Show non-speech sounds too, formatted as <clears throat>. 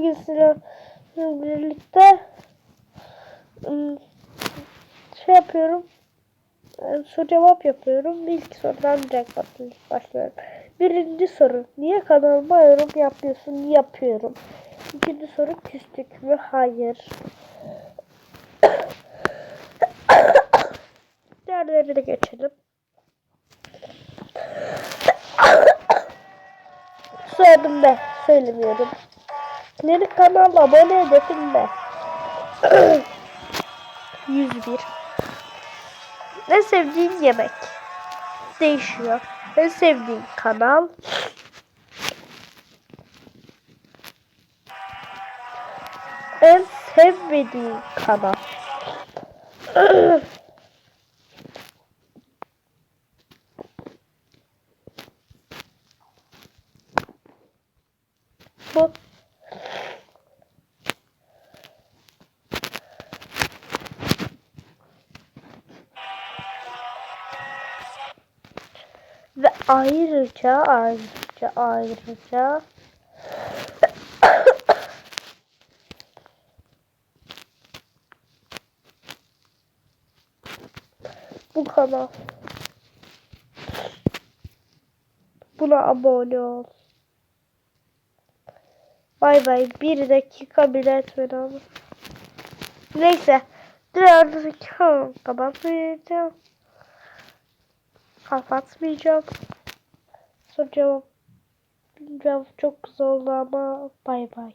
Bugün sizinle birlikte şey yapıyorum. Soru cevap yapıyorum. İlk sorudan direkt başl- başlıyorum. Birinci soru. Niye kanalıma yorum yapıyorsun? Yapıyorum. İkinci soru küstük mü? Hayır. <coughs> Diğerlerine geçelim. <coughs> Soyadım ne? Söylemiyorum. Yeni kanal abone hedefin ne? 101. Ne sevdiğin yemek? Değişiyor. En sevdiğin kanal? En sevmediğin kanal? <clears throat> Bu. Ve ayrıca ayrıca ayrıca <coughs> bu kanal. Buna abone ol. Bay bay. Bir dakika bile etmedi ama. Neyse. Diğer dakika kapatmayacağım. Kapatmayacağım. Sonra cevap. Cevap çok güzel oldu ama bay bay.